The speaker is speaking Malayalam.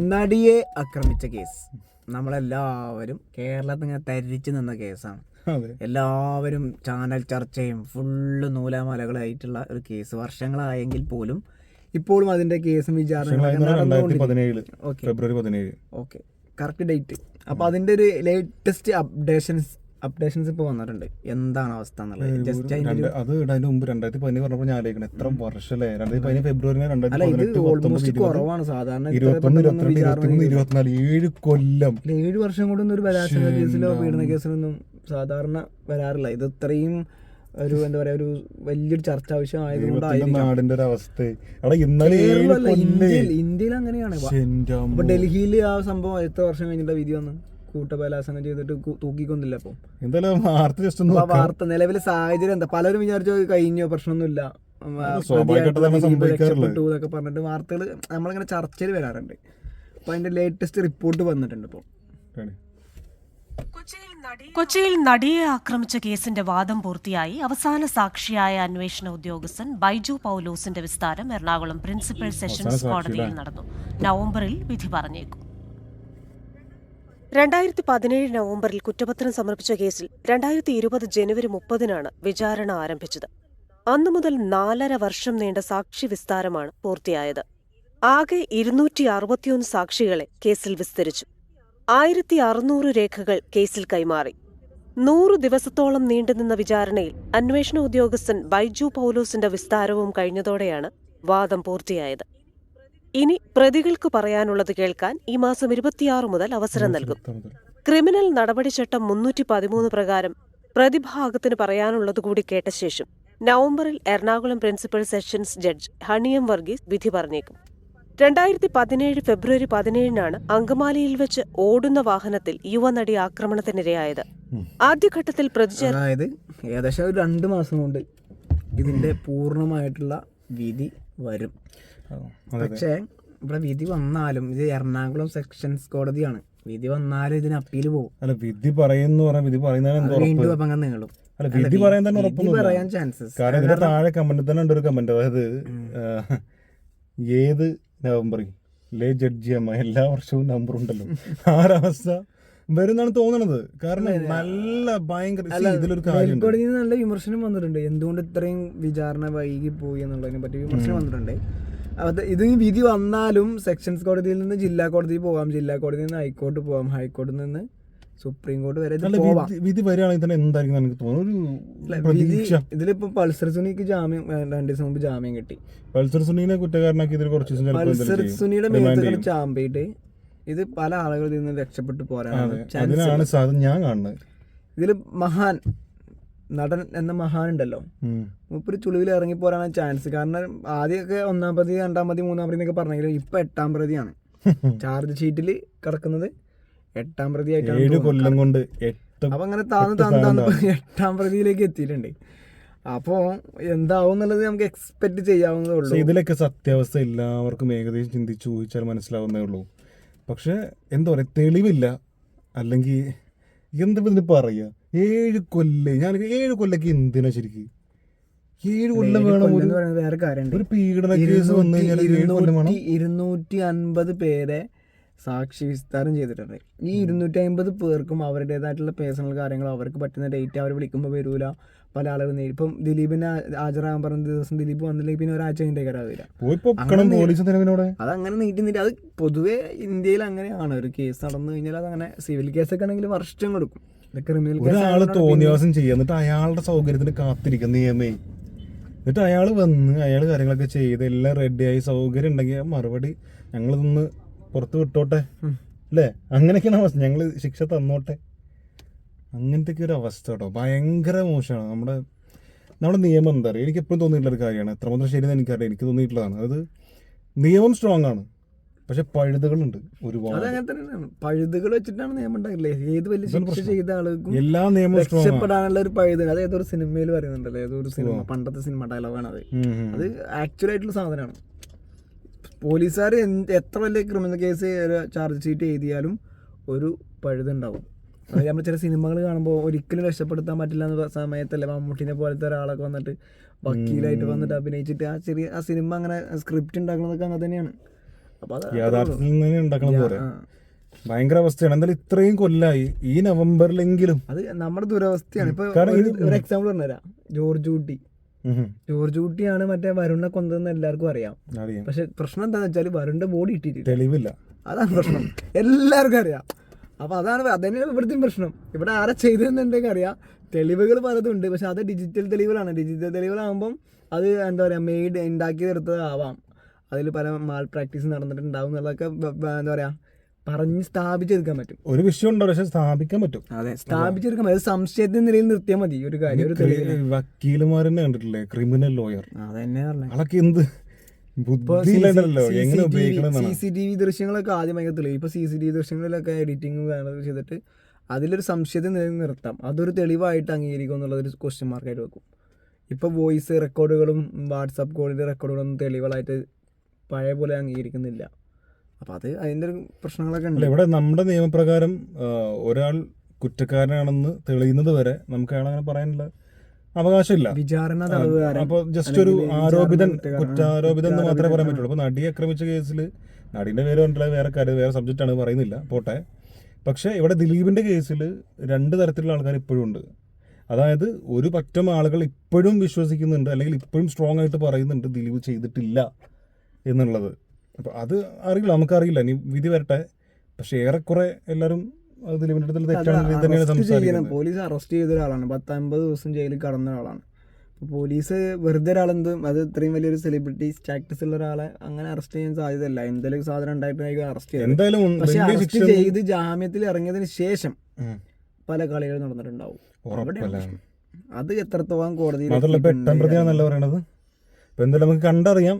നടിയെ ആക്രമിച്ച കേസ്. നമ്മളെല്ലാവരും കേരളത്തിൽ ഇങ്ങനെ തരിച്ചു നിന്ന കേസാണ്. എല്ലാവരും ചാനൽ ചർച്ചയും ഫുള്ള് നൂലാമലകളായിട്ടുള്ള ഒരു കേസ്. വർഷങ്ങളായെങ്കിൽ പോലും ഇപ്പോഴും അതിന്റെ കേസും വിചാരണ ഫെബ്രുവരി പതിനേഴ്. ഓക്കെ കറക്റ്റ് ഡേറ്റ് അപ്പൊ അതിന്റെ ഒരു ലേറ്റസ്റ്റ് അപ്ഡേഷൻസ് അപ്ഡേഷൻസ് ഇപ്പോൾ വന്നിട്ടുണ്ട്. എന്താണ് അവസ്ഥ എന്നുള്ളത്? ജസ്റ്റ് അതിന്റെ രണ്ട് അത് അതിന്റെ മുമ്പ് രണ്ടായിരത്തി പതിനേഴ് പറഞ്ഞപ്പോൾ ഞാൻ ആലോചിക്കണം എത്ര വർഷമല്ലേ രണ്ടായിരത്തി പതിനേഴ് ഫെബ്രുവരി അല്ല രണ്ടായിരത്തി ഇത് പതിനെട്ട് പത്തൊമ്പത് ഓൾമോസ്റ്റ് ഇരുപത് കുറവാണ്. സാധാരണ ഇത്ര ഇരുപത്തൊന്ന് പെട്ടെന്നൊന്നും ഇരുപത്തിരണ്ട് വിചാരണ ഇരുപത്തിമൂന്ന്. ഇരുപത്തിനാല് ഏഴ് കൊല്ലം. ഇല്ല, ഏഴ് വർഷം കൊണ്ടൊന്നും ഒരു ബലാത്സംഗ കേസിലോ പീഡന കേസിലൊന്നും സാധാരണ വരാറില്ല. ഇത് ഇത്രയും ഒരു എന്താ പറയാ ഒരു വലിയൊരു ചർച്ച ദൈവത്തിന്റെ ആവശ്യമായതുകൊണ്ടായിരിക്കും നാടിന്റെ ഒരു അവസ്ഥ. എടാ ഇന്നലെ ഏഴ് കേരളമല്ല, കൊല്ലേ? ഇന്ത്യയിൽ ഇന്ത്യയിൽ അങ്ങനെയാണ്. ഡൽഹിയിൽ ആ സംഭവം എത്ര വർഷം കഴിഞ്ഞിട്ടുള്ള വിധി വന്ന്? കൂട്ടബലാത്സംഗം ചെയ്തിട്ട് തൂക്കിക്കൊന്നില്ല അപ്പൊ എന്തായാലും വാർത്ത ജസ്റ്റ് ഒന്ന്. വാർത്ത നിലവിലെ സാഹചര്യം എന്താ? പലരും വിചാരിച്ചു കഴിഞ്ഞോ പ്രശ്നമൊന്നുമില്ല. രക്ഷപ്പെട്ടു എന്നൊക്കെ പറഞ്ഞിട്ട് വാർത്തകൾ നമ്മളിങ്ങനെ ചർച്ചയിൽ വരാറുണ്ട്. അപ്പൊ അതിന്റെ ലേറ്റസ്റ്റ് റിപ്പോർട്ട് വന്നിട്ടുണ്ട് ഇപ്പോൾ കൊച്ചിയിൽ നടിയെ ആക്രമിച്ച കേസിന്റെ വാദം പൂർത്തിയായി. അവസാന സാക്ഷിയായ അന്വേഷണ ഉദ്യോഗസ്ഥൻ ബൈജു പൗലോസിന്റെ വിസ്താരം എറണാകുളം പ്രിൻസിപ്പൽ സെഷൻസ് കോടതിയിൽ നടന്നു. നവംബറിൽ വിധി പറഞ്ഞേക്കും. രണ്ടായിരത്തി പതിനേഴ് നവംബറിൽ കുറ്റപത്രം സമർപ്പിച്ച കേസിൽ രണ്ടായിരത്തി ഇരുപത് ജനുവരി മുപ്പതിനാണ് വിചാരണ ആരംഭിച്ചത്. അന്നു മുതൽ നാലര വർഷം നീണ്ട സാക്ഷി വിസ്താരമാണ് പൂർത്തിയായത്. ആകെ ഇരുന്നൂറ്റി അറുപത്തിയൊന്ന് സാക്ഷികളെ കേസിൽ വിസ്തരിച്ചു. ആയിരത്തി അറുന്നൂറ് രേഖകൾ കേസിൽ കൈമാറി. നൂറ് ദിവസത്തോളം നീണ്ടുനിന്ന വിചാരണയിൽ അന്വേഷണ ഉദ്യോഗസ്ഥൻ ബൈജു പൌലോസിന്റെ വിസ്താരവും കഴിഞ്ഞതോടെയാണ് വാദം പൂർത്തിയായത്. ഇനി പ്രതികൾക്ക് പറയാനുള്ളത് കേൾക്കാൻ ഈ മാസം ഇരുപത്തിയാറ് മുതൽ അവസരം നൽകും. ക്രിമിനൽ നടപടി ചട്ടം മുന്നൂറ്റി പതിമൂന്ന് പ്രകാരം പ്രതിഭാഗത്തിന് പറയാനുള്ളത് കൂടി കേട്ട ശേഷം നവംബറിൽ Ernakulam principal sessions judge Honey M Varghese വിധി പറഞ്ഞേക്കും. രണ്ടായിരത്തി പതിനേഴ് ഫെബ്രുവരി പതിനേഴിനാണ് അങ്കമാലിയിൽ വെച്ച് ഓടുന്ന വാഹനത്തിൽ യുവനടി ആക്രമണത്തിനിരയായത്. ആദ്യഘട്ടത്തിൽ പ്രതിചേർ ഏകദേശം രണ്ട് മാസം കൊണ്ട് ഇതിന്റെ പൂർണമായിട്ടുള്ള വിധി വരും. പക്ഷേ ഇവിടെ വിധി വന്നാലും ഇത് എറണാകുളം സെക്ഷൻസ് കോടതിയാണ്. വിധി വന്നാലും ഇതിന് അപ്പീൽ പോകും അല്ല വിധി പറയുന്നു പറഞ്ഞാൽ വിധി പറയുന്നതിന് എന്താ ഉറപ്പ് വീണ്ടും അപ്പം അങ്ങനെ നീളും. അല്ല വിധി പറയാൻ തന്നെ പറയാൻ ചാൻസസ് കാരണം ഇതിന്റെ താഴെ കമന്റ് തന്നെ ഉണ്ട് ഒരു കമന്റ് അതായത് ഏത് നവംബറിൽ? ലേ ജഡ്ജി അമ്മ എല്ലാ വർഷവും നവംബർ ഉണ്ടല്ലോ. ആ ഒരവസ്ഥ വരുന്നാണ് തോന്നണത്. കാരണം നല്ല ഭയങ്കര ഇതിലൊരു കാര്യം നല്ല വിമർശനം വന്നിട്ടുണ്ട്. എന്തുകൊണ്ട് ഇത്രയും വിചാരണ വൈകി പോയി എന്നുള്ളതിനെ പറ്റി വിമർശനം വന്നിട്ടുണ്ട്. അത് ഇത് വിധി വന്നാലും സെക്ഷൻസ് കോടതിയിൽ നിന്ന് ജില്ലാ കോടതിയിൽ പോകാം ജില്ലാ കോടതിയിൽ നിന്ന് ഹൈക്കോർട്ട് പോകാം ഹൈക്കോടതിയിൽ നിന്ന് സുപ്രീം കോടതി വരെ വിധി വരികയാണെങ്കിൽ തന്നെ എന്തായിരിക്കും എനിക്ക് തോന്നുന്നു. ഇതിലിപ്പോ പൾസർ സുനിക്ക് ജാമ്യം രണ്ടു ദിവസം മുമ്പ് ജാമ്യം കിട്ടി. പൾസർ സുനീനെ കുറ്റക്കാരനാക്കി ഇതിൽ കുറച്ച് പൾസർ. സുനിയുടെ മേത്ത് ചാമ്പിയിട്ട് ഇത് പല ആളുകളിൽ നിന്ന് രക്ഷപ്പെട്ടു പോരാനാണ് അതിനാണ് ഞാൻ കാണുന്നത്. ഇതിൽ മഹാൻ നടൻ എന്ന മഹാൻ ഉണ്ടല്ലോ. മൂപ്പര് ചുളിവിൽ ഇറങ്ങി പോരാനാണ് ചാൻസ് കാരണം ആദ്യമൊക്കെ ഒന്നാം പ്രതി രണ്ടാം പ്രതി മൂന്നാം പ്രതി എന്നൊക്കെ പറഞ്ഞെങ്കിലും ഇപ്പൊ എട്ടാം പ്രതിയാണ്. ചാർജ് ഷീറ്റിൽ കിടക്കുന്നത് എട്ടാം പ്രതി ആയിട്ടാണ് കൊല്ലം കൊണ്ട് അപ്പൊ അങ്ങനെ താന്ന് താന്ന് എട്ടാം പ്രതിയിലേക്ക് എത്തിയിട്ടുണ്ട്. അപ്പോൾ എന്താവും എന്നുള്ളത് നമുക്ക് എക്സ്പെക്ട് ചെയ്യാവുന്നതേ ഉള്ളൂ. ഇതിലൊക്കെ സത്യാവസ്ഥ എല്ലാവർക്കും ഏകദേശം ചിന്തിച്ചു ചോദിച്ചാൽ മനസ്സിലാവുന്നേ ഉള്ളൂ. പക്ഷെ എന്താ പറയുക തെളിവില്ല. അല്ലെങ്കിൽ എന്താ ഇതിന് പറയുക ഏഴ് കൊല്ലേ ഞാൻ ഏഴ് കൊല്ലൊക്കെ എന്തിനാ ശരിക്ക്? ഏഴ് കൊല്ലം വേണം വേറെ കാര്യമുണ്ട് ഒരു പീഡന കേസ് വന്നു കഴിഞ്ഞാൽ ഏഴ് കൊല്ലം വേണം. ഇരുന്നൂറ്റി അൻപത് പേരെ സാക്ഷി വിസ്താരം ചെയ്തിട്ടുണ്ട്. ഈ ഇരുന്നൂറ്റി അമ്പത് പേർക്കും അവരുടേതായിട്ടുള്ള പേഴ്സണൽ കാര്യങ്ങൾ അവർക്ക് പറ്റുന്ന ഡേറ്റ് അവർ വിളിക്കുമ്പോൾ വരൂല. പല ആളുകൾ നേരി ഇപ്പം ദിലീപിനെ ഹാജരാകാൻ പറഞ്ഞ ദിവസം ദിലീപ് വന്നില്ലെങ്കിൽ പിന്നെ ഒരാഴ്ച കഴിഞ്ഞിട്ടേ നിലവിനോടെ അതങ്ങനെ നീട്ടി നീട്ടി. അത് പൊതുവേ ഇന്ത്യയിൽ അങ്ങനെയാണ്. ഒരു കേസ് നടന്നു കഴിഞ്ഞാൽ അതങ്ങനെ സിവിൽ കേസൊക്കെ ആണെങ്കിൽ വർഷം കൊടുക്കും ക്രിമിനൽ ഒരാൾ തോന്നിയവാസം ചെയ്യുക. എന്നിട്ട് അയാളുടെ സൗകര്യത്തിന് കാത്തിരിക്കുന്ന നിയമേ. എന്നിട്ട് അയാൾ വന്ന് അയാൾ കാര്യങ്ങളൊക്കെ ചെയ്ത് എല്ലാം റെഡിയായി സൗകര്യം ഉണ്ടെങ്കിൽ മറുപടി ഞങ്ങളിതൊന്ന് പുറത്ത് വിട്ടോട്ടെ. അല്ലേ? അങ്ങനെയൊക്കെയാണ് അവസ്ഥ. ഞങ്ങൾ ശിക്ഷ തന്നോട്ടെ? അങ്ങനത്തെ ഒരു അവസ്ഥ കേട്ടോ. ഭയങ്കര മോശമാണ്. നമ്മുടെ നമ്മുടെ നിയമം എന്താ പറയുക എനിക്ക് എപ്പോഴും തോന്നിയിട്ടുള്ള ഒരു കാര്യമാണ്. എത്രമാത്രം ശരിയെന്ന് എനിക്കറിയാം എനിക്ക് തോന്നിയിട്ടുള്ളതാണ്. അത് നിയമം സ്ട്രോങ് ആണ്. പക്ഷെ പഴുതുകളുണ്ട് ഒരുപാട്. പഴുതുകൾ വെച്ചിട്ടാണ് നിയമം ഉണ്ടാകില്ലേ ഏത് വലിയ ശിക്ഷ ചെയ്ത ആളുകൾക്കും എല്ലാ നിയമവും രക്ഷപ്പെടാനുള്ള ഒരു പഴുത് അത് ഏതൊരു സിനിമയിൽ പറയുന്നുണ്ടല്ലോ. ഏതൊരു സിനിമ പണ്ടത്തെ സിനിമ ഡയലോഗാണ് അത്. അത് ആക്ച്വൽ ആയിട്ടുള്ള സാധനമാണ്. പോലീസുകാർ എത്ര വലിയ ക്രിമിനൽ കേസ് ചാർജ് ഷീറ്റ് എഴുതിയാലും ഒരു പഴുതുണ്ടാവും. നമ്മൾ ചില സിനിമകൾ കാണുമ്പോൾ ഒരിക്കലും രക്ഷപ്പെടുത്താൻ പറ്റില്ല എന്ന സമയത്തല്ലേ മമ്മൂട്ടിനെ പോലത്തെ ഒരാളൊക്കെ വന്നിട്ട് വക്കീലായിട്ട് വന്നിട്ട് അഭിനയിച്ചിട്ട് ആ ചെറിയ ആ സിനിമ അങ്ങനെ സ്ക്രിപ്റ്റ് ഉണ്ടാക്കുന്നതൊക്കെ അങ്ങനെ തന്നെയാണ്. അപ്പൊ അത് യാഥാർത്ഥ്യത്തിൽ നിന്ന് ഉണ്ടാക്കണം പോലെ ഭയങ്കര അവസ്ഥയാണ്. എന്തായാലും ഇത്രയും കൊല്ലായി. ഈ നവംബറിലെങ്കിലും. അത് നമ്മുടെ ദുരവസ്ഥയാണ്. ഇപ്പൊ ഒരു- എക്സാമ്പിൾ പറഞ്ഞുതരാം. ജോർജ് കുട്ടി ജോർജ് കുട്ടിയാണ് മറ്റേ വരുണിനെ കൊന്നതെന്ന് എല്ലാവർക്കും അറിയാം. അറിയാം. പക്ഷെ പ്രശ്നം എന്താണെന്ന് വെച്ചാൽ വരുണിന്റെ ബോഡി ഇട്ടിട്ട് തെളിവില്ല. അതാണ് പ്രശ്നം. എല്ലാവർക്കും അറിയാം. അപ്പൊ അതാണ് അതന്നെയാണ് ഇവിടുത്തെ പ്രശ്നം. ഇവിടെ ആരാ ചെയ്തതെന്നുണ്ടെങ്കിൽ അറിയാം. തെളിവുകൾ പലതും ഉണ്ട് പക്ഷെ അത് ഡിജിറ്റൽ തെളിവുകളാണ്. ഡിജിറ്റൽ തെളിവുകളാകുമ്പം അത് എന്താ പറയുക മെയ്ഡ് ഉണ്ടാക്കി തീർത്തതാവാം. അതിൽ പല മാൾ പ്രാക്ടീസ് നടന്നിട്ടുണ്ടാവും എന്നുള്ളതൊക്കെ എന്താ പറയുക പറഞ്ഞ് സ്ഥാപിച്ചെടുക്കാൻ പറ്റും. ഒരു വിഷയം ഉണ്ടോ പക്ഷെ സ്ഥാപിക്കാൻ പറ്റും. അതെ സ്ഥാപിച്ചെടുക്കാൻ പറ്റും. അത് സംശയത്തിന്റെ നിലയിൽ നിർത്തിയാൽ മതി. ഒരു കാര്യം വക്കീലുമാരെന്നെ കണ്ടിട്ടില്ലേ? ക്രിമിനൽ ലോയർ അതന്നെ പറഞ്ഞത് അതൊക്കെ എന്ത് സി സി ടി വി ദൃശ്യങ്ങളൊക്കെ ആദ്യം ഭയങ്കര തെളിവ്. ഇപ്പൊ സി സി ടി വി ദൃശ്യങ്ങളിലൊക്കെ എഡിറ്റിംഗ് ചെയ്തിട്ട് അതിലൊരു സംശയത്തെ നിലനിർത്താം. അതൊരു തെളിവായിട്ട് അംഗീകരിക്കും എന്നുള്ളൊരു ക്വസ്റ്റ്യൻ മാർക്കായിട്ട് വെക്കും. ഇപ്പൊ വോയിസ് റെക്കോർഡുകളും വാട്സാപ്പ് കോളിന്റെ റെക്കോർഡുകളൊന്നും തെളിവുകളായിട്ട് പഴയ പോലെ അംഗീകരിക്കുന്നില്ല. അപ്പൊ അത് അതിന്റെ ഒരു പ്രശ്നങ്ങളൊക്കെ ഉണ്ട്. ഇവിടെ നമ്മുടെ നിയമപ്രകാരം ഒരാൾ കുറ്റക്കാരനാണെന്ന് തെളിയുന്നത് വരെ നമുക്ക് അയാൾ അങ്ങനെ പറയാനുള്ള അവകാശമില്ല. വിചാരണ അപ്പൊ അപ്പോൾ ജസ്റ്റ് ഒരു ആരോപിതൻ കുറ്റാരോപിതൻ എന്ന് മാത്രമേ പറയാൻ പറ്റുള്ളൂ. അപ്പൊ നടിയെ ആക്രമിച്ച കേസിൽ നടിന്റെ പേര് കണ്ടില്ല വേറെ കാര്യം വേറെ സബ്ജക്റ്റ് ആണ് പറയുന്നില്ല. പോട്ടെ. പക്ഷേ ഇവിടെ ദിലീപിന്റെ കേസിൽ രണ്ട് തരത്തിലുള്ള ആൾക്കാർ ഇപ്പോഴും ഉണ്ട്. അതായത് ഒരു പറ്റം ആളുകൾ ഇപ്പോഴും വിശ്വസിക്കുന്നുണ്ട് അല്ലെങ്കിൽ ഇപ്പോഴും സ്ട്രോങ് ആയിട്ട് പറയുന്നുണ്ട് ദിലീപ് ചെയ്തിട്ടില്ല എന്നുള്ളത്. അപ്പോൾ അത് അറിയില്ല നമുക്കറിയില്ല. ഇനി വിധി വരട്ടെ. പക്ഷേ ഏറെക്കുറെ എല്ലാവരും പോലീസ് അറസ്റ്റ് ചെയ്ത ഒരാളാണ്. പത്തൊമ്പത് ദിവസം ജയിലിൽ കടന്ന ഒരാളാണ്. പോലീസ് വെറുതെ ഒരാളെന്ത് അത് ഇത്രയും വലിയൊരു സെലിബ്രിറ്റി സ്റ്റാറ്റസ് ഉള്ള ഒരാളെ അങ്ങനെ അറസ്റ്റ് ചെയ്യാൻ സാധ്യതയല്ല. എന്തെങ്കിലും സാധനം ഉണ്ടായിട്ടായിരിക്കും അറസ്റ്റ് ചെയ്തത് ഉം പക്ഷെ അറസ്റ്റ് ചെയ്ത് ജാമ്യത്തിൽ ഇറങ്ങിയതിന് ശേഷം പല കളികൾ നടന്നിട്ടുണ്ടാവും. അത് എത്രത്തോളം കോടതി പറയണത്? ഇപ്പൊ എന്തായാലും നമുക്ക് കണ്ടറിയാം.